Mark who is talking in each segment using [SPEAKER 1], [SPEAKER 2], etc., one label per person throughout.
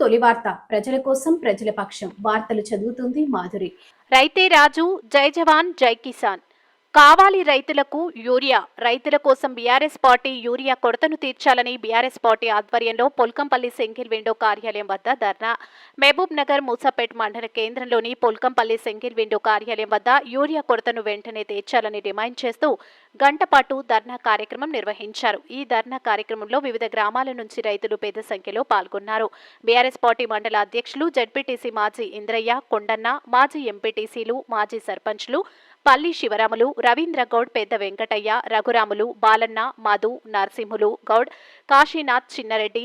[SPEAKER 1] తొలి వార్త. ప్రజల కోసం ప్రజల పక్షం. వార్తలు చదువుతుంది మాధురి.
[SPEAKER 2] రైతే రాజు జై జవాన్ జై కిసాన్. కావాలి రైతులకు యూరియా రైతుల కోసం బీఆర్ఎస్ పార్టీ యూరియా కొరతను తీర్చాలని బీఆర్ఎస్ పార్టీ ఆధ్వర్యంలో పొల్కంపల్లి సెంకిల్ విండో కార్యాలయం వద్ద ధర్నా. మహబూబ్ నగర్ మూసాపేట్ మండల కేంద్రంలోని పొల్కంపల్లి సెంకిల్ విండో కార్యాలయం వద్ద యూరియా కొరతను వెంటనే తీర్చాలని డిమాండ్ చేస్తూ గంటపాటు ధర్నా కార్యక్రమం నిర్వహించారు. ఈ ధర్నా కార్యక్రమంలో వివిధ గ్రామాల నుంచి రైతులు పెద్ద సంఖ్యలో పాల్గొన్నారు. బీఆర్ఎస్ పార్టీ మండల అధ్యక్షులు జడ్పీటీసీ మాజీ ఇంద్రయ్య కొండన్న మాజీ ఎంపీటీసీలు మాజీ సర్పంచ్లు పల్లి శివరాములు రవీంద్ర గౌడ్ పెద్ద వెంకటయ్య రఘురాములు బాలన్న మధు నరసింహులు గౌడ్ కాశీనాథ్ చిన్నరెడ్డి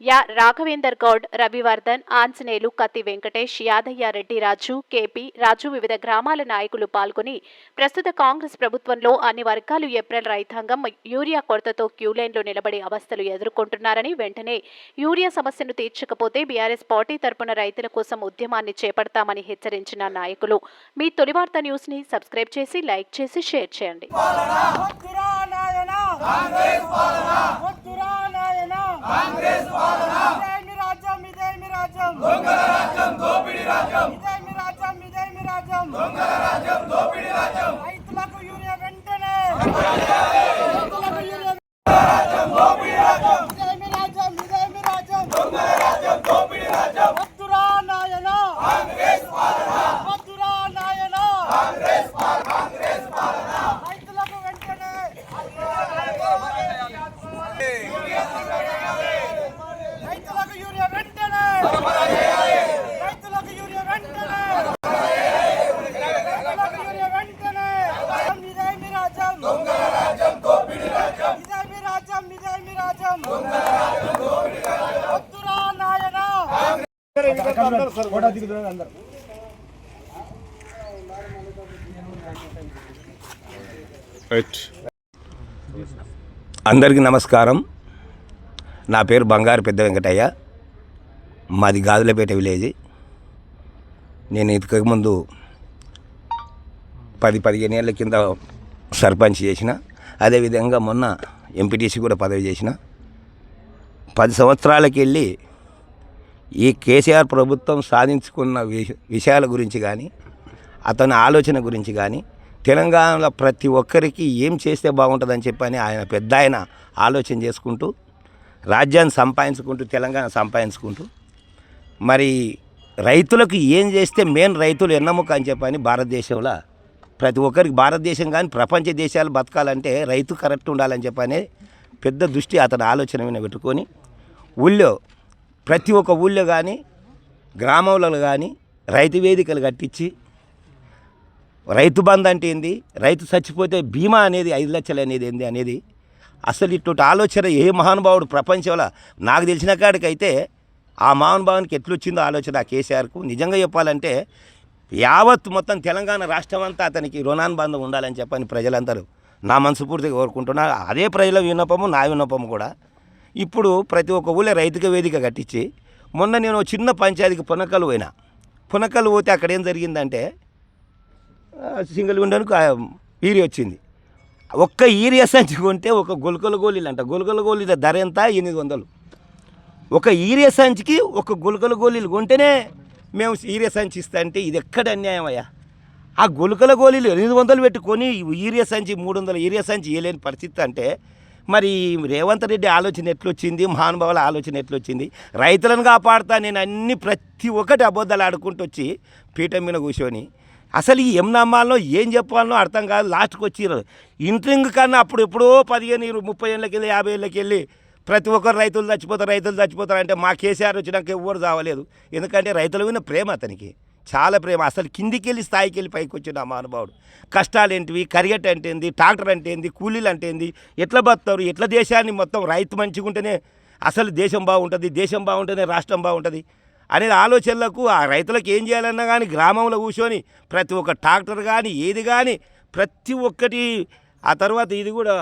[SPEAKER 2] యా రాఘవేందర్ గౌడ్ రవివర్ధన్ ఆంజనేయులు కత్తి వెంకటేష్ యాదయ్య రెడ్డి రాజు కేపీ రాజు వివిధ గ్రామాల నాయకులు పాల్గొని ప్రస్తుత కాంగ్రెస్ ప్రభుత్వంలో అన్ని వర్గాలు ఏప్రిల్ రైతాంగం యూరియా కొరతతో క్యూలైన్లో నిలబడి అవస్థలు ఎదుర్కొంటున్నారని వెంటనే యూరియా సమస్యను తీర్చకపోతే బీఆర్ఎస్ పార్టీ తరపున రైతుల కోసం ఉద్యమాన్ని చేపడతామని హెచ్చరించిన నాయకులు. మీ తొలి వార్త న్యూస్ని సబ్స్క్రైబ్ చేసి లైక్ చేసి షేర్ చేయండి.
[SPEAKER 3] కాంగ్రెస్ పాలన. ఇదేమి రాజ్యం ఇదేమి రాజ్యం. దొంగల రాజ్యం దోపిడి రాజ్యం. ఇదేమి రాజ్యం ఇదేమి రాజ్యం. దొంగల రాజ్యం దోపిడి రాజ్యం. రైతులకు యూరియా వెంటనే. రైతులకు యూరియా రాజ్యం దోపిడి రాజ్యం ఇదేమి రాజ్యం ఇదేమి రాజ్యం. దొంగల రాజ్యం దోపిడి రాజ్యం. వద్దురా నాయన. కాంగ్రెస్ పాలన. వద్దురా నాయన. కాంగ్రెస్ పాలన కాంగ్రెస్ పాలన రైతులకు వెంటనే రైతులకు యూరియా వెంటనే రైతులకు యూరియా వెంటనే రైతులకు యూరియా వెంటనే ఇదేమి రాజ్యం దొంగల రాజ్యం దోపిడి రాజ్యం ఇదేమి రాజ్యం ఇదేమి రాజ్యం దొంగల రాజ్యం దోపిడి రాజ్యం వద్దురా నాయనా
[SPEAKER 4] అందరికీ నమస్కారం. నా పేరు బంగారు పెద్ద వెంకటయ్య. మాది గాజులపేట విలేజ్. నేను ఇంతకు ముందు పది పదిహేను ఏళ్ళ కింద సర్పంచ్ చేసిన. అదేవిధంగా మొన్న ఎంపీటీసీ కూడా పదవి చేసిన. పది సంవత్సరాలకి వెళ్ళి ఈ కేసీఆర్ ప్రభుత్వం సాధించుకున్న విషయాల గురించి కానీ అతని ఆలోచన గురించి కానీ తెలంగాణలో ప్రతి ఒక్కరికి ఏం చేస్తే బాగుంటుందని చెప్పని ఆయన పెద్ద ఆయన ఆలోచన చేసుకుంటూ రాజ్యాన్ని సంపాదించుకుంటూ తెలంగాణ సంపాదించుకుంటూ మరి రైతులకు ఏం చేస్తే మెయిన్ రైతులు ఎన్నముక అని చెప్పని భారతదేశంలో ప్రతి ఒక్కరికి భారతదేశం కానీ ప్రపంచ దేశాలు బతకాలంటే రైతు కరెక్ట్ ఉండాలని చెప్పని పెద్ద దృష్టి అతని ఆలోచన మీద పెట్టుకొని ఊళ్ళో ప్రతి ఒక్క ఊళ్ళో కానీ గ్రామంలో కానీ రైతు వేదికలు కట్టించి రైతు బంధు అంటే ఏంది? రైతు చచ్చిపోతే బీమా అనేది ఐదు లక్షలు అనేది ఏంది అనేది అసలు ఇటువంటి ఆలోచన ఏ మహానుభావుడు ప్రపంచంలో నాకు తెలిసిన కాడికైతే ఆ మహానుభావానికి ఎట్లొచ్చిందో ఆలోచన ఆ కేసీఆర్కు. నిజంగా చెప్పాలంటే యావత్ మొత్తం తెలంగాణ రాష్ట్రం అంతా అతనికి రుణానుబంధం ఉండాలని చెప్పని ప్రజలందరూ నా మనసుపూర్తిగా కోరుకుంటున్నారు. అదే ప్రజల విన్నపము నా విన్నపము కూడా. ఇప్పుడు ప్రతి ఒక్క ఊళ్ళో రైతుక వేదిక కట్టించి మొన్న నేను చిన్న పంచాయతీకి పునకలు పోయినా. పునకలు పోతే అక్కడ ఏం జరిగిందంటే సింగిల్ విండోకి ఈరి వచ్చింది. ఒక్క ఈరియా సంచి కొంటే ఒక గొలకల గోళీలు అంట గొలకల గోళీల ధర ఎంత? ఎనిమిది వందలు. ఒక ఈరియా సంచికి ఒక గొలకల గోళీలు కొంటేనే మేము ఈరియా సంచి ఇస్తా అంటే ఇది ఎక్కడ అన్యాయం అయ్యా? ఆ గొలకల గోళీలు ఎనిమిది వందలు పెట్టుకొని ఈరియా సంచి మూడు వందల ఈరియా సంచి వేయలేని పరిస్థితి అంటే మరి రేవంత్ రెడ్డి ఆలోచన ఎట్లొచ్చింది? మహానుభావుల ఆలోచన ఎట్లొచ్చింది? రైతులను కాపాడుతా నేను అన్ని ప్రతి ఒక్కటి అబద్ధాలు ఆడుకుంటూ వచ్చి పీఠం మీద కూర్చొని అసలు ఈ ఏం నమ్మాలనో ఏం చెప్పాలనో అర్థం కాదు. లాస్ట్కి వచ్చిర్రు ఇంటరింగ్ కన్నా అప్పుడు ఎప్పుడో పదిహేను ఇరవై ముప్పై ఏళ్ళకి వెళ్ళి యాభై ఏళ్ళకి వెళ్ళి ప్రతి ఒక్కరు రైతులు చచ్చిపోతారు రైతులు చచ్చిపోతారు అంటే మా కేసీఆర్ వచ్చినాక ఎవరు చావలేదు. ఎందుకంటే రైతుల మీద ప్రేమ అతనికి. చాలా ప్రేమ. అసలు కిందికి వెళ్ళి స్థాయికి వెళ్ళి పైకి వచ్చిన మహానుభావుడు. కష్టాలు ఏంటివి కరిగట్ అంటే ఏంది ట్రాక్టర్ అంటే ఏంది కూలీలు అంటే ఏంది ఎట్లా బతుతారు ఎట్లా దేశాన్ని మొత్తం రైతు మంచిగా ఉంటేనే అసలు దేశం బాగుంటుంది? దేశం బాగుంటేనే రాష్ట్రం బాగుంటుంది? అనేది ఆలోచనలకు ఆ రైతులకు ఏం చేయాలన్నా కానీ గ్రామంలో కూర్చొని ప్రతి ఒక్క ట్రాక్టర్ కానీ ఏది కానీ ప్రతి ఒక్కటి ఆ తర్వాత ఇది కూడా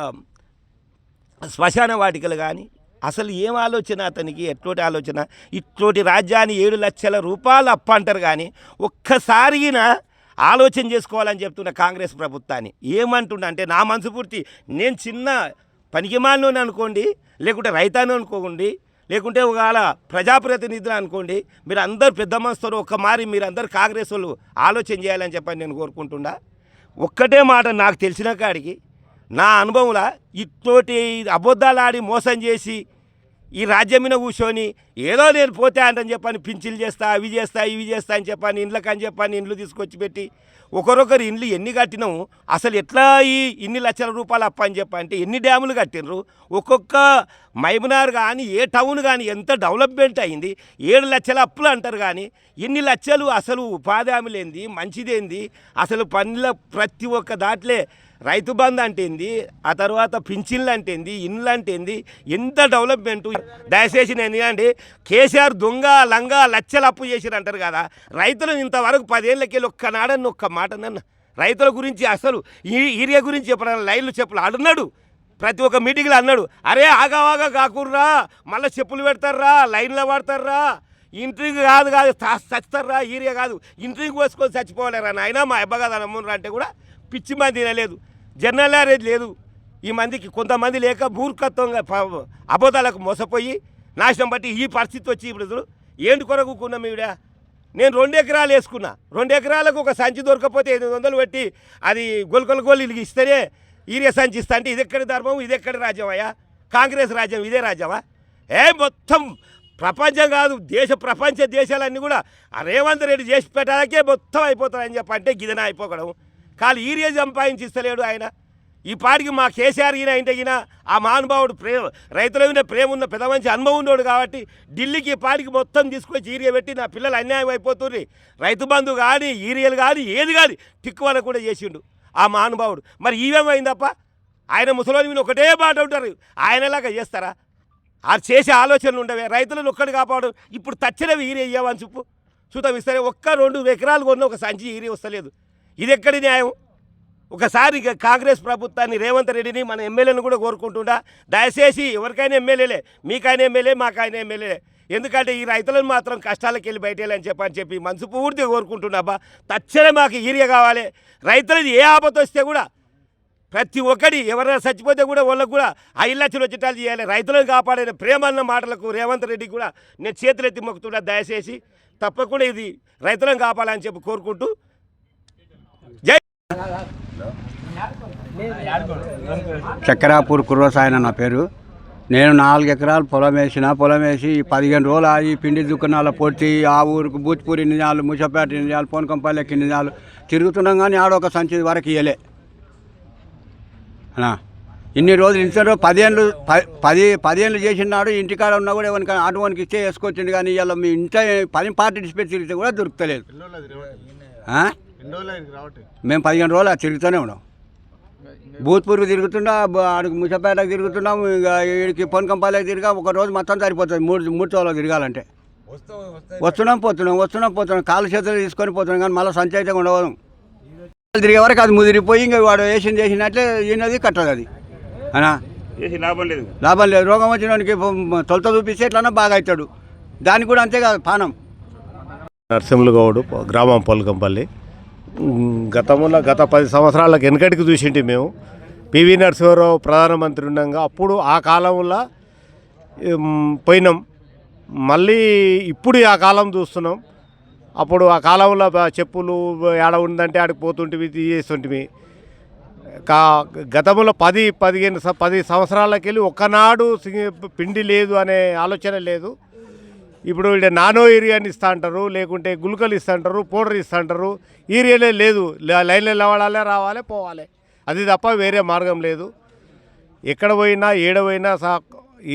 [SPEAKER 4] శ్మశాన వాటికలు కానీ అసలు ఏం ఆలోచన అతనికి? ఎట్లోటి ఆలోచన? ఇట్లోటి రాజ్యాన్ని ఏడు లక్షల రూపాయలు అప్ప అంటారు కానీ ఒక్కసారిగిన ఆలోచన చేసుకోవాలని చెప్తున్న కాంగ్రెస్ ప్రభుత్వాన్ని. ఏమంటుండ అంటే నా మనసు పూర్తి నేను చిన్న పనికిమాలను అనుకోండి లేకుంటే రైతాను అనుకోండి లేకుంటే ఒకవేళ ప్రజాప్రతినిధులు అనుకోండి మీరు అందరు పెద్ద మనసుతో ఒక్క మారి మీరు అందరు కాంగ్రెస్ వాళ్ళు ఆలోచన చేయాలని చెప్పని నేను కోరుకుంటున్నా. ఒక్కటే మాట నాకు తెలిసిన కాడికి నా అనుభవంలో ఇతోటి అబద్ధాలు ఆడి మోసం చేసి ఈ రాజ్యం మీద కూర్చొని ఏదో నేను పోతే అంటని చెప్పని పింఛన్లు చేస్తా అవి చేస్తా ఇవి చేస్తా అని చెప్పని ఇండ్లకు అని చెప్పని ఇండ్లు తీసుకొచ్చి పెట్టి ఒకరొకరు ఇండ్లు ఎన్ని కట్టినాం అసలు ఎట్లా ఈ ఇన్ని లక్షల రూపాయలు అప్ప అని చెప్పంటే ఎన్ని డ్యాములు కట్టినరు ఒక్కొక్క మైమనార్ కానీ ఏ టౌన్ కానీ ఎంత డెవలప్మెంట్ అయింది? ఏడు లక్షల అప్పులు అంటారు కానీ ఎన్ని లక్షలు అసలు ఉపాధి హామీలేంది? మంచిదేంది? అసలు పనుల ప్రతి ఒక్క దాంట్లే రైతు బంధు అంటేంది ఆ తర్వాత పింఛన్లు అంటేంది ఇండ్లు అంటేంది ఎంత డెవలప్మెంట్? దయచేసి నేను అండి కేసీఆర్ దొంగ లంగ లచ్చలు అప్పు చేసిరు అంటారు కదా రైతులు ఇంతవరకు పదేళ్ళకి ఒక్కనాడని ఒక్క మాట నన్ను రైతుల గురించి అసలు ఈ ఏరియా గురించి చెప్పడానికి లైన్లు చెప్పులు అడున్నాడు ప్రతి ఒక్క మీటింగ్లో అన్నాడు అరే ఆగావాగా కాకుర్రా మళ్ళీ చెప్పులు పెడతారా లైన్లో పడతారా ఇంట్రీకి కాదు కాదు తా- చస్తారా ఈరియా కాదు ఇంట్రీకి పోసుకొని చచ్చిపోలేరా నాయన మా అబ్బా కదా నమ్మునరా అంటే కూడా పిచ్చి మంది తినలేదు జనరల్ అనేది లేదు. ఈ మందికి కొంతమంది లేక మూర్ఖత్వంగా అబద్ధాలకు మోసపోయి నాశనం బట్టి ఈ పరిస్థితి వచ్చి ఇప్పుడు చూడు. ఏంటి కొరకుకున్నాం ఈవిడ? నేను రెండు ఎకరాలు వేసుకున్నా. రెండు ఎకరాలకు ఒక సంచి దొరకపోతే ఎనిమిది వందలు పెట్టి అది గొలకొల గోళీలకి ఇస్తేనే ఈరియా సంచి ఇస్తా అంటే ఇది ఎక్కడి ధర్మం? ఇది ఎక్కడి రాజ్యం అయ్యా? కాంగ్రెస్ రాజ్యం ఇదే రాజ్యమా? ఏ మొత్తం ప్రపంచం కాదు దేశ ప్రపంచ దేశాలన్నీ కూడా రేవంత్ రెడ్డి చేసి పెట్టడానికే మొత్తం అయిపోతారని చెప్పంటే గిదన అయిపోకడం. కాలు ఈరియా సంపాదించి ఇస్తలేడు ఆయన. ఈ పాటికి మా కేసీఆర్ ఈయన ఇంటే ఈయన ఆ మహానుభావుడు ప్రేమ రైతుల మీద ప్రేమ ఉన్న పెద్ద మంచి అనుభవం ఉన్నాడు కాబట్టి ఢిల్లీకి ఈ పాటికి మొత్తం తీసుకొచ్చి ఈరియా పెట్టి నా పిల్లలు అన్యాయం అయిపోతుంది రైతు బంధు కానీ ఈరియలు కానీ ఏది కానీ టిక్కువన కూడా చేసిండు ఆ మహానుభావుడు. మరి ఈవేమైందప్ప? ఆయన ముసలోని మీద ఒకటే మాట ఉంటారు ఆయనలాగా చేస్తారా? ఆరు చేసే ఆలోచనలు ఉండవే. రైతులను ఒక్కడు కాపాడు. ఇప్పుడు తచ్చినవి ఈరియా ఇయ్యవని చెప్పు. చూద్దాం ఇస్తారే ఒక్క రెండు ఎకరాలు కొన్న ఒక సంచి ఈరియా వస్తలేదు. ఇది ఎక్కడి న్యాయం? ఒకసారి ఇక కాంగ్రెస్ ప్రభుత్వాన్ని రేవంత్ రెడ్డిని మన ఎమ్మెల్యేని కూడా కోరుకుంటుండా? దయచేసి ఎవరికైనా ఎమ్మెల్యేలే మీకైనా ఎమ్మెల్యే మాకైనా ఎమ్మెల్యే ఎందుకంటే ఈ రైతులను మాత్రం కష్టాలకు వెళ్ళి బయటేయాలని చెప్పి అని చెప్పి మనసు పూర్తిగా కోరుకుంటున్నాబా తక్షణమే మాకు ఈరియా కావాలి. రైతులది ఏ ఆపత వస్తే కూడా ప్రతి ఒక్కటి ఎవరైనా చచ్చిపోతే కూడా వాళ్ళకు కూడా ఐదు లక్షలు వచ్చేటాలు చేయాలి. రైతులను కాపాడే ప్రేమ అన్న మాటలకు రేవంత్ రెడ్డి కూడా నేను చేతులెత్తి మొక్కుతున్నా. దయచేసి తప్పకుండా ఇది రైతులను కాపాడాలని చెప్పి కోరుకుంటూ
[SPEAKER 5] చక్రాపూర్ కుర్రసాయన నా పేరు. నేను నాలుగు ఎకరాలు పొలం వేసిన పొలం వేసి పదిహేను రోజులు ఆగి పిండి దుకాణాల పొట్టి ఆ ఊరికి బూత్పూరి నిజాలు ముషపేట పోనకంపల్లెక్ ఇన్ని నిజాలు తిరుగుతున్నాం కానీ ఆడొక సంచి వరకు ఇయ్యలే. ఇన్ని రోజులు ఇంత పదిహేళ్ళు ప- పది పదిహేళ్ళు చేసినాడు ఇంటికాడ ఉన్నా కూడా ఎవరికి ఆటోనికి ఇచ్చే వేసుకొచ్చిండు కానీ ఇవాళ మీ ఇంట పని పార్టీ డిస్పెచ్ తిరిగితే కూడా దొరుకుతలేదు. మేము పదిహేను రోజులు తిరుగుతూనే ఉన్నాం. భూత్పూర్కి తిరుగుతున్నా ఆడికి ముసపేటకు తిరుగుతున్నాం ఇక వీడికి పొనకంపాలకి తిరిగా ఒక రోజు మొత్తం సరిపోతుంది. మూడు మూడు రోజులు తిరగాలంటే. వస్తున్నాం పోతున్నాం వస్తున్నాం పోతున్నాం. కాలు చేతులు తీసుకొని పోతున్నాం కానీ మళ్ళీ సంచి అయితే ఉండవదు తిరిగే వరకు అది ముదిరిపోయి ఇంకా వాడు వేసింది చేసినట్లే ఈయనది కట్టదు అది. అనా?
[SPEAKER 4] లాభం లేదు.
[SPEAKER 5] లాభం లేదు. రోగం వచ్చిన వాడికి తొలత చూపిస్తే ఎట్లన్నా బాగా అవుతాడు. దానికి కూడా అంతే కాదు పానం.
[SPEAKER 6] నరసింహులు గౌడు గ్రామం పొలకంపల్లి. గతంలో గత పది సంవత్సరాలకు వెనకటికి చూసింటి మేము. పివి నరసింహారావు ప్రధానమంత్రి ఉండగా అప్పుడు ఆ కాలంలో పోయినాం. మళ్ళీ ఇప్పుడు ఆ కాలం చూస్తున్నాం. అప్పుడు ఆ కాలంలో చెప్పులు ఏడ ఉందంటే ఆడికి పోతుంటివి తీసేస్తుంటివి కా గతంలో పది పదిహేను పది సంవత్సరాలకి వెళ్ళి ఒక్కనాడు పిండి లేదు అనే ఆలోచన లేదు. ఇప్పుడు ఇక్కడ నానో ఏరియాని ఇస్తా అంటారు లేకుంటే గుల్కలు ఇస్తా అంటారు పౌడర్ ఇస్తా అంటారు. ఏరియాలే లేదు. లైన్లో లేవడాలే రావాలి పోవాలి. అది తప్ప వేరే మార్గం లేదు. ఎక్కడ పోయినా ఏడ పోయినా సా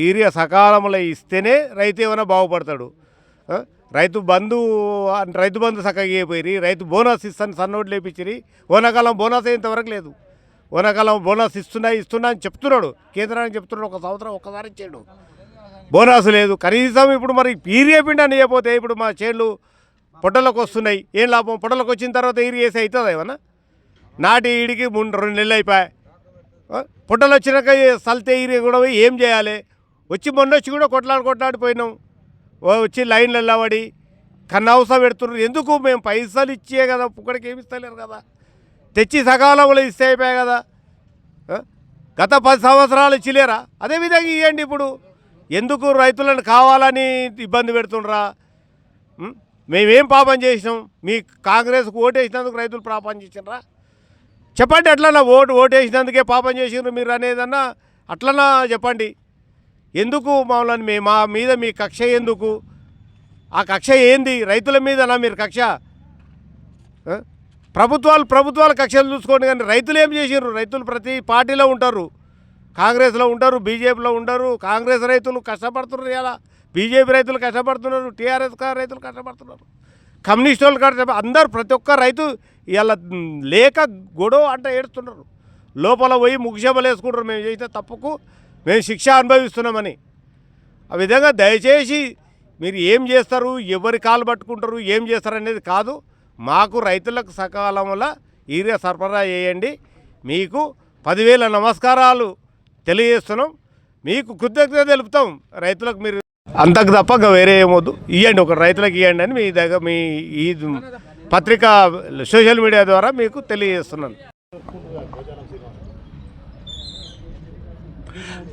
[SPEAKER 6] ఏరియా సకాలంలో ఇస్తేనే రైతు ఏమైనా బాగుపడతాడు. రైతు బంధు రైతు బంధు చక్కగా అయిపోయి రైతు బోనస్ ఇస్తాను సన్నోట్లు లేపించిరి. ఓనాకాలం బోనస్ అయ్యేంతవరకు లేదు. ఓనాకాలం బోనస్ ఇస్తున్నా ఇస్తున్నా అని చెప్తున్నాడు. కేంద్రానికి చెప్తున్నాడు ఒక సంవత్సరం ఒక్కసారి ఇచ్చాడు బోనస్ లేదు. కనీసం ఇప్పుడు మరి పీరియే పిండి అని చేయకపోతే ఇప్పుడు మా చేన్లు పొట్టలకు వస్తున్నాయి. ఏం లాభం? పొట్టలకు వచ్చిన తర్వాత ఈరియా వేసి అవుతుంది ఏమన్నా? నాటి ఈడికి మూడు రెండు నెలలు అయిపోయాయి. పొట్టలు వచ్చినాక సల్తే ఈరియా కూడా పోయి ఏం చేయాలి? వచ్చి మొన్న వచ్చి కూడా కొట్లాడి కొట్లాడిపోయినాం వచ్చి లైన్లు వెళ్ళబడి కన్నవస పెడుతున్నారు. ఎందుకు? మేము పైసలు ఇచ్చే కదా పుక్కడికి ఏమి ఇస్తలేరు కదా. తెచ్చి సకాలంలో ఇస్తే అయిపోయాయి కదా. గత పది సంవత్సరాలు ఇచ్చిలేరా? అదేవిధంగా ఇవ్వండి ఇప్పుడు. ఎందుకు రైతులను కావాలని ఇబ్బంది పెడుతుండ్రా? మేమేం పాపం చేసినాం? మీ కాంగ్రెస్కు ఓటు వేసినందుకు రైతులు పాపం చేసినరా చెప్పండి అట్లన్నా ఓటు ఓటు వేసినందుకే పాపం చేసిండ్రు మీరు అనేదన్నా అట్లన్నా చెప్పండి. ఎందుకు మమ్మల్ని మీ మా మీద మీ కక్ష ఎందుకు? ఆ కక్ష ఏంది? రైతుల మీదనా మీరు కక్ష? ప్రభుత్వాలు ప్రభుత్వాల కక్షలు చూసుకోండి కానీ రైతులు ఏం చేసారు రైతులు ప్రతి పార్టీలో ఉంటారు. కాంగ్రెస్లో ఉంటారు బీజేపీలో ఉంటారు కాంగ్రెస్ రైతులు కష్టపడుతున్నారు ఇలా బీజేపీ రైతులు కష్టపడుతున్నారు టీఆర్ఎస్ రైతులు కష్టపడుతున్నారు. కమ్యూనిస్ట్ వాళ్ళు కష్ట అందరు ప్రతి ఒక్క రైతు ఇలా లేక గొడవ అంటే ఏడుస్తున్నారు. లోపల పోయి ముగిసెబలు వేసుకుంటారు మేము చేసిన తప్పుకు మేము శిక్ష అనుభవిస్తున్నామని. ఆ విధంగా దయచేసి మీరు ఏం చేస్తారు ఎవరి కాలు పట్టుకుంటారు ఏం చేస్తారు అనేది కాదు మాకు రైతులకు సకాలంలో ఈరియా సరఫరా చేయండి. మీకు పదివేల నమస్కారాలు. తెలియజేస్తున్నాం. మీకు కృతజ్ఞత తెలుపుతాం. రైతులకు మీరు అంతకు తప్ప ఇంకా వేరే ఏమొద్దు ఇవ్వండి ఒక రైతులకు ఇవ్వండి అని మీ దగ్గర మీ ఈ పత్రిక సోషల్ మీడియా ద్వారా మీకు తెలియజేస్తున్నాను.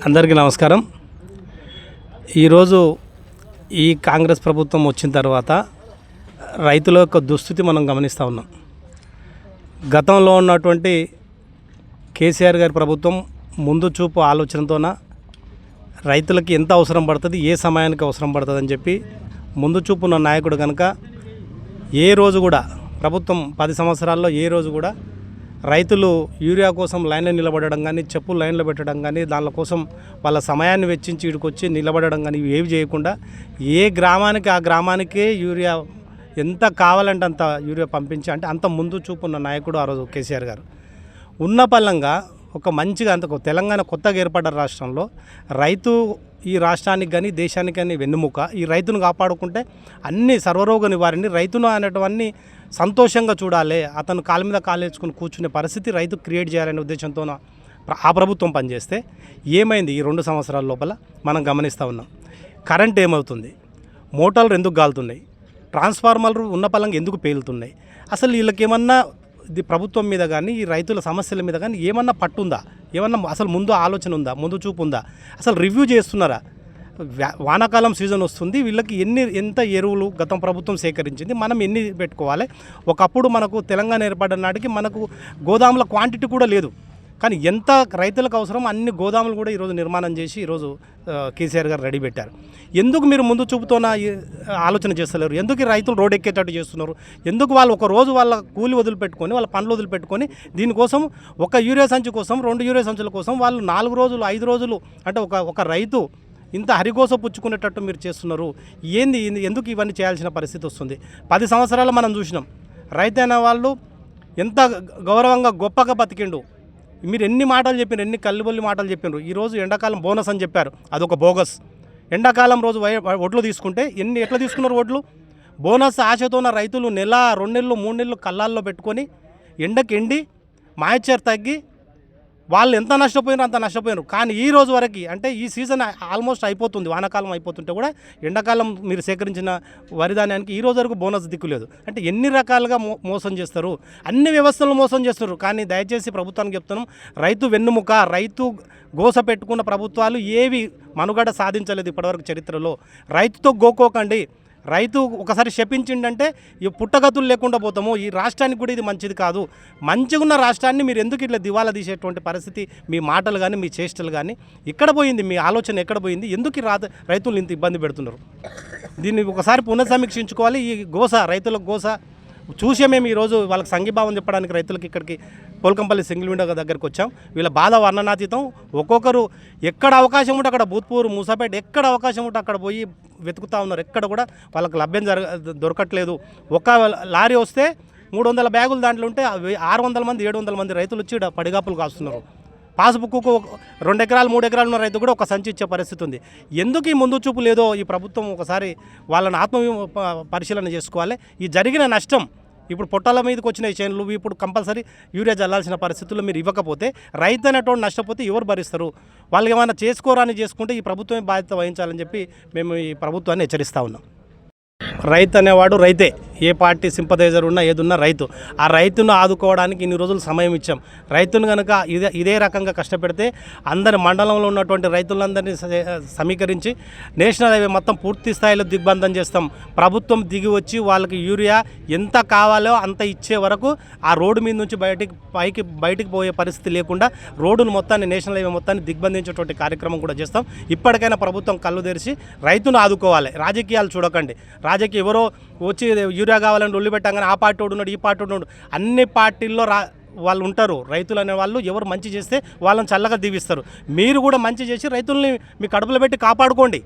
[SPEAKER 7] అందరికీ నమస్కారం. ఈరోజు ఈ కాంగ్రెస్ ప్రభుత్వం వచ్చిన తర్వాత రైతుల యొక్క దుస్థితి మనం గమనిస్తూ ఉన్నాం. గతంలో ఉన్నటువంటి కేసీఆర్ గారి ప్రభుత్వం ముందు చూపు ఆలోచనతోన? రైతులకి ఎంత అవసరం పడుతుంది? ఏ సమయానికి అవసరం పడుతుంది అని చెప్పి ముందు చూపు ఉన్న నాయకుడు కనుక ఏ రోజు కూడా ప్రభుత్వం పది సంవత్సరాల్లో ఏ రోజు కూడా రైతులు యూరియా కోసం లైన్లో నిలబడడం కానీ చెప్పులు లైన్లో పెట్టడం కానీ దానిల కోసం వాళ్ళ సమయాన్ని వెచ్చించి ఇక్కడికి నిలబడడం కానీ ఇవి ఏవి చేయకుండా ఏ గ్రామానికి ఆ గ్రామానికే యూరియా ఎంత కావాలంటే అంత యూరియా పంపించి అంటే అంత ముందు చూపున్న నాయకుడు ఆ రోజు కేసీఆర్ గారు. ఉన్న పల్లంగా ఒక మంచిగా అంత తెలంగాణ కొత్తగా ఏర్పడ్డ రాష్ట్రంలో రైతు ఈ రాష్ట్రానికి కానీ దేశానికి కానీ వెన్నుముక. ఈ రైతును కాపాడుకుంటే అన్ని సర్వరోగ నివారణని రైతును అనేటువన్నీ సంతోషంగా చూడాలి. అతను కాలు మీద కాలేసుకుని కూర్చునే పరిస్థితి రైతు క్రియేట్ చేయాలనే ఉద్దేశంతో ఆ ప్రభుత్వం పనిచేస్తే ఏమైంది ఈ రెండు సంవత్సరాల లోపల? మనం గమనిస్తూ ఉన్నాం. కరెంట్ ఏమవుతుంది? మోటార్లు ఎందుకు గాలుతున్నాయి? ట్రాన్స్ఫార్మర్లు ఉన్న పలంగా ఎందుకు పేలుతున్నాయి? అసలు వీళ్ళకి ఏమన్నా ఇది ప్రభుత్వం మీద కానీ ఈ రైతుల సమస్యల మీద కానీ ఏమన్నా పట్టుందా? ఏమన్నా అసలు ముందు ఆలోచన ఉందా? ముందు చూపు ఉందా? అసలు రివ్యూ చేస్తున్నారా? వానాకాలం సీజన్ వస్తుంది. వీళ్ళకి ఎన్ని ఎంత ఎరువులు గతం ప్రభుత్వం సేకరించింది మనం ఎన్ని పెట్టుకోవాలి? ఒకప్పుడు మనకు తెలంగాణ ఏర్పడిన నాటికి మనకు గోదాముల క్వాంటిటీ కూడా లేదు. కానీ ఎంత రైతులకు అవసరం అన్ని గోదాములు కూడా ఈరోజు నిర్మాణం చేసి ఈరోజు కేసీఆర్ గారు రెడీ పెట్టారు. ఎందుకు మీరు ముందు చూపుతోన ఆలోచన చేస్తలేరు? ఎందుకు రైతులు రోడ్ ఎక్కేటట్టు చేస్తున్నారు? ఎందుకు వాళ్ళు ఒక రోజు వాళ్ళ కూలి వదిలిపెట్టుకొని వాళ్ళ పనులు వదిలిపెట్టుకొని దీనికోసం ఒక యూరియా సంచి కోసం రెండు యూరియా సంచుల కోసం వాళ్ళు నాలుగు రోజులు ఐదు రోజులు అంటే ఒక ఒక రైతు ఇంత హరిగోస పుచ్చుకునేటట్టు మీరు చేస్తున్నారు. ఏంది ఎందుకు ఇవన్నీ చేయాల్సిన పరిస్థితి వస్తుంది? పది సంవత్సరాలు మనం చూసినాం. రైతు అయిన వాళ్ళు ఎంత గౌరవంగా గొప్పగా బతికిండు. మీరు ఎన్ని మాటలు చెప్పినారు ఎన్ని కల్లిబొల్లి మాటలు చెప్పినారు ఈరోజు ఎండాకాలం బోనస్ అని చెప్పారు. అదొక బోగస్. ఎండాకాలం రోజు వై- ఒడ్లు తీసుకుంటే ఎన్ని ఎట్లా తీసుకున్నారు ఒడ్లు బోనస్ ఆశతో ఉన్న రైతులు నెల రెండు నెలలు మూడు నెలలు కళ్ళాల్లో పెట్టుకొని ఎండకి ఎండి మాయచ్చర్ తగ్గి వాళ్ళు ఎంత నష్టపోయినారు అంత నష్టపోయినారు. కానీ ఈ రోజు వరకు అంటే ఈ సీజన్ ఆల్మోస్ట్ అయిపోతుంది. వానాకాలం అయిపోతుంటే కూడా ఎండాకాలం మీరు సేకరించిన వరి ధాన్యానికి ఈ రోజు వరకు బోనస్ దిక్కులేదు అంటే ఎన్ని రకాలుగా మో మోసం చేస్తారు? అన్ని వ్యవస్థలను మోసం చేస్తారు. కానీ దయచేసి ప్రభుత్వానికి చెప్తున్నాం రైతు వెన్నుముక రైతు గోస పెట్టుకున్న ప్రభుత్వాలు ఏవి మనుగడ సాధించలేదు ఇప్పటివరకు చరిత్రలో. రైతుతో గోకోకండి. రైతు ఒకసారి శపించిండంటే ఈ పుట్టగతులు లేకుండా పోతాము. ఈ రాష్ట్రానికి కూడా ఇది మంచిది కాదు. మంచిగా ఉన్న రాష్ట్రాన్ని మీరు ఎందుకు ఇట్లా దివాలా తీసేటువంటి పరిస్థితి? మీ మాటలు కానీ మీ చేష్టలు కానీ ఇక్కడ పోయింది? మీ ఆలోచన ఎక్కడ పోయింది? ఎందుకు రా రైతులు ఇంత ఇబ్బంది పెడుతున్నారు? దీన్ని ఒకసారి పునఃసమీక్షించుకోవాలి. ఈ గోస రైతుల గోస. చూసే మేము ఈరోజు వాళ్ళకి సంఘీభావం చెప్పడానికి రైతులకి ఇక్కడికి పోల్కంపల్లి సింగిల్ విండో దగ్గరికి వచ్చాం. వీళ్ళ బాధ వర్ణనాతీతం. ఒక్కొక్కరు ఎక్కడ అవకాశం ఉంటే అక్కడ భూత్పూర్ మూసాపేట ఎక్కడ అవకాశం ఉంటే అక్కడ పోయి వెతుకుతూ ఉన్నారు. ఎక్కడ కూడా వాళ్ళకి లభ్యం జరగ దొరకట్లేదు. ఒక లారీ వస్తే మూడు వందల బ్యాగులు దాంట్లో ఉంటే అవి ఆరు వందల మంది ఏడు వందల మంది రైతులు వచ్చి పడిగాపులు కాస్తున్నారు. పాస్బుక్కు రెండు ఎకరాలు మూడు ఎకరాలు ఉన్న రైతు కూడా ఒక సంచి ఇచ్చే పరిస్థితి ఉంది. ఎందుకు ఈ ముందు చూపు లేదో ఈ ప్రభుత్వం ఒకసారి వాళ్ళని ఆత్మ పరిశీలన చేసుకోవాలి. ఈ జరిగిన నష్టం ఇప్పుడు పొట్టాల మీదకి వచ్చిన చేనులు ఇప్పుడు కంపల్సరీ యూరియా చల్లాల్సిన పరిస్థితుల్లో మీరు ఇవ్వకపోతే రైతు అనేటువంటి నష్టపోతే ఎవరు భరిస్తారు? వాళ్ళు ఏమైనా చేసుకోరాని చేసుకుంటే ఈ ప్రభుత్వమే బాధ్యత వహించాలని చెప్పి మేము ఈ ప్రభుత్వాన్ని హెచ్చరిస్తూ ఉన్నాం. రైతు అనేవాడు రైతే. ఏ పార్టీ సింపథైజర్ ఉన్నా ఏదున్నా రైతు. ఆ రైతును ఆదుకోవడానికి ఇన్ని రోజులు సమయం ఇచ్చాం. రైతును కనుక ఇదే ఇదే రకంగా కష్టపెడితే అందరి మండలంలో ఉన్నటువంటి రైతులందరినీ సమీకరించి నేషనల్ హైవే మొత్తం పూర్తి స్థాయిలో దిగ్బంధం చేస్తాం. ప్రభుత్వం దిగి వచ్చి వాళ్ళకి యూరియా ఎంత కావాలో అంత ఇచ్చే వరకు ఆ రోడ్డు మీద నుంచి బయటికి పైకి బయటికి పోయే పరిస్థితి లేకుండా రోడ్డును మొత్తాన్ని నేషనల్ హైవే మొత్తాన్ని దిగ్బంధించేటువంటి కార్యక్రమం కూడా చేస్తాం. ఇప్పటికైనా ప్రభుత్వం కళ్ళు తెరిచి రైతును ఆదుకోవాలి. రాజకీయాలు చూడకండి. రాజకీయ ఎవరో వచ్చి యూరియా కావాలని రొల్లి పెట్టంగానే ఆ పార్టీ ఉన్నాడు ఈ పార్టీ ఉన్నాడు. అన్ని పార్టీల్లో రా వాళ్ళు ఉంటారు. రైతులు అనే వాళ్ళు ఎవరు మంచి చేస్తే వాళ్ళని చల్లగా దీవిస్తారు. మీరు కూడా మంచి చేసి రైతుల్ని మీ కడుపులో పెట్టి కాపాడుకోండి.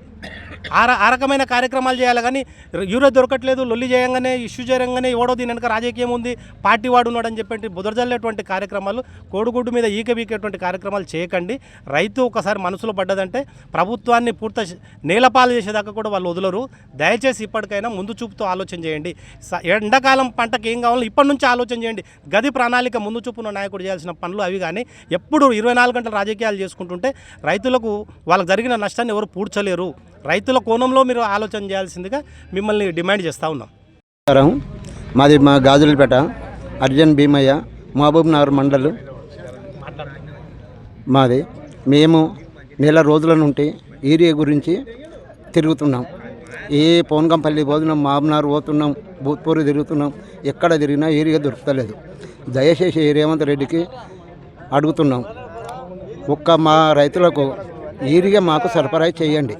[SPEAKER 7] ఆ ఆ రకమైన కార్యక్రమాలు చేయాలి. కానీ యూరియా దొరకట్లేదు లొల్లి చేయంగానే ఇష్యూ చేయంగానే ఎవడో దీని వెనక రాజకీయం ఉంది పార్టీ వాడు ఉన్నాడని చెప్పి బుదరజల్లేటువంటి కార్యక్రమాలు కోడిగుడ్డు మీద ఈక బీకేటువంటి కార్యక్రమాలు చేయకండి. రైతు ఒకసారి మనసులో పడ్డదంటే ప్రభుత్వాన్ని పూర్తి నేలపాలు చేసేదాకా కూడా వాళ్ళు వదలరు. దయచేసి ఇప్పటికైనా ముందు చూపుతో ఆలోచన చేయండి. స- ఎండాకాలం పంటకి ఏం కావాలో ఇప్పటి నుంచి ఆలోచన చేయండి. గది ప్రణాళిక ముందు చూపున నాయకుడు చేయాల్సిన పనులు అవి కానీ ఎప్పుడు ఇరవై నాలుగు గంటల రాజకీయాలు చేసుకుంటుంటే రైతులకు వాళ్ళకి జరిగిన నష్టాన్ని ఎవరు పూడ్చలేరు. రైతుల కోణంలో మీరు ఆలోచన చేయాల్సిందిగా మిమ్మల్ని డిమాండ్ చేస్తూ ఉన్నాం.
[SPEAKER 8] మాది మా గాజులపేట అర్జున్ భీమయ్య మహబూబ్ నగర్ మాది మేము నెల రోజుల నుండి ఏరియా గురించి తిరుగుతున్నాం. ఏ పోనకంపల్లి పోతున్నాం మహబూబ్నగర్ పోతున్నాం భూత్పూరి తిరుగుతున్నాం ఎక్కడ తిరిగినా ఏరియా దొరుకుతలేదు. దయచేసి రేవంత్ రెడ్డికి అడుగుతున్నాం. ఒక్క మా రైతులకు ఈరిగా మాకు సరఫరా చేయండి.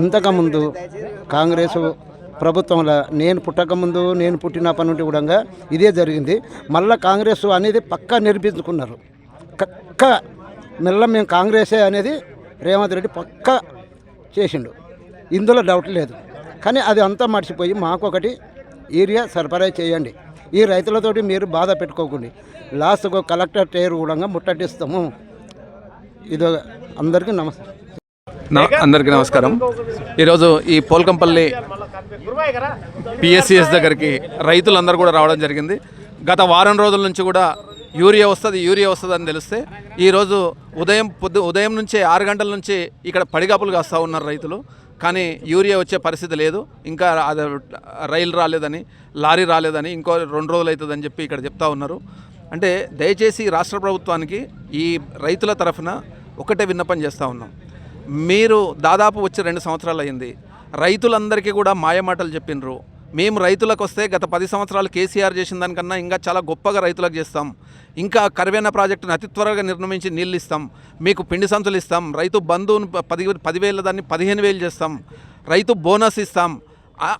[SPEAKER 8] ఇంతకుముందు కాంగ్రెస్ ప్రభుత్వంలో నేను పుట్టకముందు నేను పుట్టినప్పటి నుండి కూడా ఇదే జరిగింది. మళ్ళీ కాంగ్రెస్ అనేది పక్కా నిర్మించుకున్నారు పక్క మెల్ల మేము కాంగ్రెసే అనేది రేవంత్ రెడ్డి పక్కా చేసిండు. ఇందులో డౌట్ లేదు. కానీ అది అంతా మర్చిపోయి మాకొకటి ఏరియా సరఫరా చేయండి. ఈ రైతులతోటి మీరు బాధ పెట్టుకోకండి. లాస్ట్కు కలెక్టర్ టైర్ కూడా ముట్టడిస్తాము. ఇదో అందరికీ నమస్తే
[SPEAKER 9] అందరికీ నమస్కారం. ఈరోజు ఈ పోల్కంపల్లి పిఎస్సిఎస్ దగ్గరికి రైతులందరూ కూడా రావడం జరిగింది. గత వారం రోజుల నుంచి కూడా యూరియా వస్తుంది యూరియా వస్తుంది అని తెలిస్తే ఈరోజు ఉదయం పొద్దు ఉదయం నుంచే ఆరు గంటల నుంచి ఇక్కడ పడిగాపులు కాస్తూ ఉన్నారు రైతులు. కానీ యూరియా వచ్చే పరిస్థితి లేదు. ఇంకా అది రైలు రాలేదని లారీ రాలేదని ఇంకో రెండు రోజులు అవుతుందని చెప్పి ఇక్కడ చెప్తా ఉన్నారు. అంటే దయచేసి రాష్ట్ర ప్రభుత్వానికి ఈ రైతుల తరఫున ఒకటే విన్నపం చేస్తూ ఉన్నాం. మీరు దాదాపు వచ్చి రెండు సంవత్సరాలు అయింది. రైతులందరికీ కూడా మాయమాటలు చెప్పినరు. మేము రైతులకు వస్తే గత పది సంవత్సరాలు కేసీఆర్ చేసిన దానికన్నా ఇంకా చాలా గొప్పగా రైతులకు చేస్తాం. ఇంకా కరివేన ప్రాజెక్టును అతి త్వరగా నిర్ణయించి నీళ్ళు ఇస్తాం. మీకు పిండి సంచులు ఇస్తాం. రైతు బంధువును పది పదివేల దాన్ని పదిహేను వేలు చేస్తాం. రైతు బోనస్ ఇస్తాం.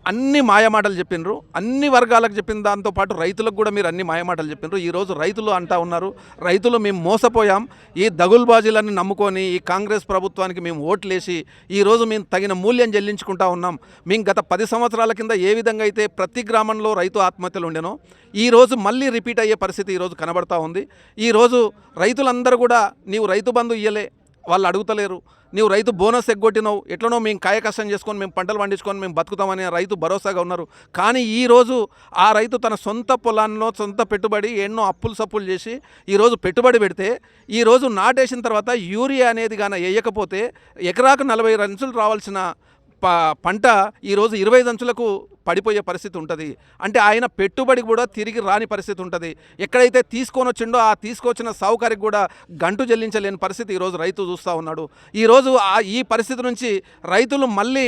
[SPEAKER 9] అన్ని మాయమాటలు చెప్పిండ్రు అన్ని వర్గాలకు చెప్పిన దాంతోపాటు రైతులకు కూడా మీరు అన్ని మాయమాటలు చెప్పిండ్రు ఈరోజు రైతులు అంటా ఉన్నారు రైతులు మేము మోసపోయాం. ఈ దగుల్బాజీలన్నీ నమ్ముకొని ఈ కాంగ్రెస్ ప్రభుత్వానికి మేము ఓట్లేసి ఈరోజు మేము తగిన మూల్యం చెల్లించుకుంటా ఉన్నాం. మేము గత పది సంవత్సరాల కింద ఏ విధంగా అయితే ప్రతి గ్రామంలో రైతు ఆత్మహత్యలు ఉండేనో ఈరోజు మళ్ళీ రిపీట్ అయ్యే పరిస్థితి ఈరోజు కనబడతా ఉంది. ఈరోజు రైతులందరూ కూడా నీవు రైతు బంధు ఇయ్యలే వాళ్ళు అడుగుతలేరు. నీవు రైతు బోనస్ ఎగ్గొట్టినావు. ఎట్లనో మేము కాయ కష్టం చేసుకొని మేము పంటలు పండించుకొని మేము బతుకుతామని రైతు భరోసాగా ఉన్నారు. కానీ ఈరోజు ఆ రైతు తన సొంత పొలాల్లో సొంత పెట్టుబడి ఎన్నో అప్పులు సప్పులు చేసి ఈరోజు పెట్టుబడి పెడితే ఈరోజు నాటేసిన తర్వాత యూరియా అనేది కానీ వేయకపోతే ఎకరాకు నలభై రంచులు రావాల్సిన ప పంట ఈరోజు ఇరవై దంచులకు పడిపోయే పరిస్థితి ఉంటుంది. అంటే ఆయన పెట్టుబడి కూడా తిరిగి రాని పరిస్థితి ఉంటుంది. ఎక్కడైతే తీసుకొని వచ్చిండో ఆ తీసుకొచ్చిన సౌకర్యం కూడా గంటు చెల్లించలేని పరిస్థితి ఈరోజు రైతు చూస్తూ ఉన్నాడు. ఈరోజు ఆ ఈ పరిస్థితి నుంచి రైతులు మళ్ళీ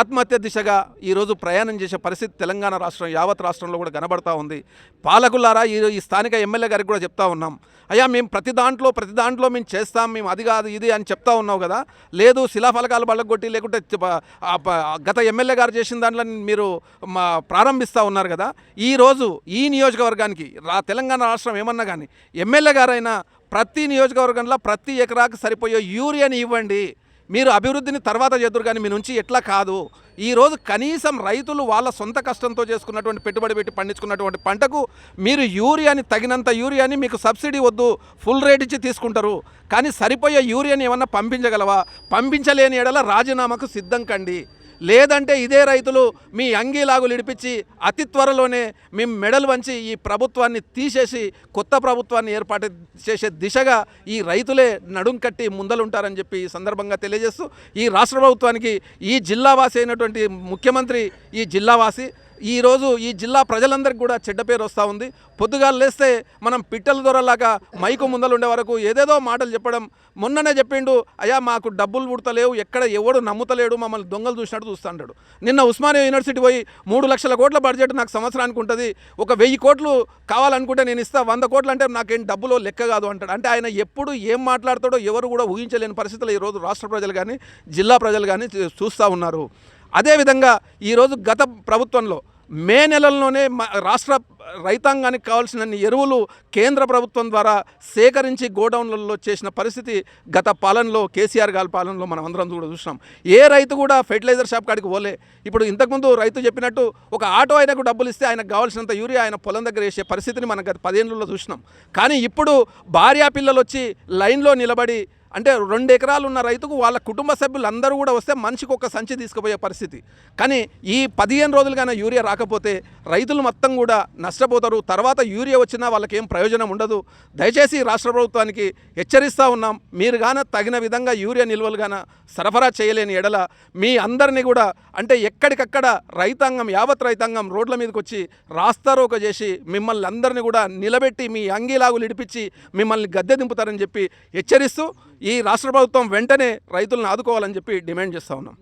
[SPEAKER 9] ఆత్మహత్య దిశగా ఈరోజు ప్రయాణం చేసే పరిస్థితి తెలంగాణ రాష్ట్రం యావత్ రాష్ట్రంలో కూడా కనబడతా ఉంది. పాలకులారా ఈ ఈ స్థానిక ఎమ్మెల్యే గారికి కూడా చెప్తా ఉన్నాం. అయ్యా మేము ప్రతి దాంట్లో ప్రతి దాంట్లో మేము చేస్తాం మేము అది కాదు ఇది అని చెప్తా ఉన్నావు కదా? లేదు శిలాఫలకాలు బళ్ళకు లేకుంటే గత ఎమ్మెల్యే గారు చేసిన దాంట్లో మీరు ప్రారంభిస్తూ ఉన్నారు కదా ఈరోజు ఈ నియోజకవర్గానికి రా తెలంగాణ రాష్ట్రం ఏమన్నా కానీ ఎమ్మెల్యే గారైనా ప్రతి నియోజకవర్గంలో ప్రతి ఎకరాకు సరిపోయే యూరియాని ఇవ్వండి. మీరు అభివృద్ధిని తర్వాత చేద్దరు కానీ మీ నుంచి ఎట్లా కాదు. ఈరోజు కనీసం రైతులు వాళ్ళ సొంత కష్టంతో చేసుకున్నటువంటి పెట్టుబడి పెట్టి పండించుకున్నటువంటి పంటకు మీరు యూరియాని తగినంత యూరియాని మీకు సబ్సిడీ వద్దు ఫుల్ రేట్ ఇచ్చి తీసుకుంటారు. కానీ సరిపోయే యూరియాని ఏమన్నా పంపించగలవా? పంపించలేని ఎడల రాజీనామాకు సిద్ధం కండి. లేదంటే ఇదే రైతులు మీ అంగీలాగులు ఇడిపించి అతి త్వరలోనే మేము మెడలు వంచి ఈ ప్రభుత్వాన్ని తీసేసి కొత్త ప్రభుత్వాన్ని ఏర్పాటు చేసే దిశగా ఈ రైతులే నడుం కట్టి ముందలుంటారని చెప్పి ఈ సందర్భంగా తెలియజేస్తూ ఈ రాష్ట్ర ప్రభుత్వానికి ఈ జిల్లావాసి అయినటువంటి ముఖ్యమంత్రి ఈ జిల్లావాసి ఈరోజు ఈ జిల్లా ప్రజలందరికీ కూడా చెడ్డ పేరు వస్తూ ఉంది. పొద్దుగాలు లేస్తే మనం పిట్టల దొరలాగా మైకు ముందలు ఉండే వరకు ఏదేదో మాటలు చెప్పడం. మొన్ననే చెప్పిండు అయ్యా మాకు డబ్బులు పుడతలేవు ఎక్కడ ఎవడు నమ్ముతలేడు మమ్మల్ని దొంగలు చూసినట్టు చూస్తుంటాడు నిన్న ఉస్మానియా యూనివర్సిటీ పోయి మూడు లక్షల కోట్ల బడ్జెట్ నాకు సంవత్సరానికి ఉంటుంది. ఒక వెయ్యి కోట్లు కావాలనుకుంటే నేను ఇస్తా వంద కోట్లు అంటే నాకేం డబ్బులో లెక్క కాదు అంటాడు. అంటే ఆయన ఎప్పుడు ఏం మాట్లాడతాడో ఎవరు కూడా ఊహించలేని పరిస్థితులు ఈరోజు రాష్ట్ర ప్రజలు కానీ జిల్లా ప్రజలు కానీ చూస్తూ ఉన్నారు. అదేవిధంగా ఈరోజు గత ప్రభుత్వంలో మే నెలల్లోనే రాష్ట్ర రైతాంగానికి కావాల్సిన ఎరువులు కేంద్ర ప్రభుత్వం ద్వారా సేకరించి గోడౌన్లలో చేసిన పరిస్థితి గత పాలనలో కేసీఆర్ గారి పాలనలో మనం అందరం కూడా చూసినాం. ఏ రైతు కూడా ఫెర్టిలైజర్ షాప్ కాడికి పోలే. ఇప్పుడు ఇంతకుముందు రైతు చెప్పినట్టు ఒక ఆటో ఆయనకు డబ్బులు ఇస్తే ఆయనకు కావాల్సినంత యూరియా ఆయన పొలం దగ్గర వేసే పరిస్థితిని మనం గత పదేళ్ళలో చూసినాం. కానీ ఇప్పుడు భార్యా పిల్లలు వచ్చి లైన్లో నిలబడి అంటే రెండు ఎకరాలు ఉన్న రైతుకు వాళ్ళ కుటుంబ సభ్యులు అందరూ కూడా వస్తే మనిషికి ఒక సంచి తీసుకుపోయే పరిస్థితి. కానీ ఈ పదిహేను రోజులుగానే యూరియా రాకపోతే రైతులు మొత్తం కూడా నష్టపోతారు. తర్వాత యూరియా వచ్చినా వాళ్ళకేం ప్రయోజనం ఉండదు. దయచేసి రాష్ట్ర ప్రభుత్వానికి హెచ్చరిస్తూ ఉన్నాం. మీరు గాన తగిన విధంగా యూరియా నిల్వలు గాన సరఫరా చేయలేని ఎడల మీ అందరినీ కూడా అంటే ఎక్కడికక్కడ రైతాంగం యావత్ రైతాంగం రోడ్ల మీదకి వచ్చి రాస్తారోక చేసి మిమ్మల్ని అందరినీ కూడా నిలబెట్టి మీ అంగీలాగులు ఇడిపించి మిమ్మల్ని గద్దె దింపుతారని చెప్పి హెచ్చరిస్తూ ఈ రాష్ట్ర ప్రభుత్వం వెంటనే రైతులను ఆదుకోవాలని చెప్పి డిమాండ్ చేస్తూ ఉన్నాం.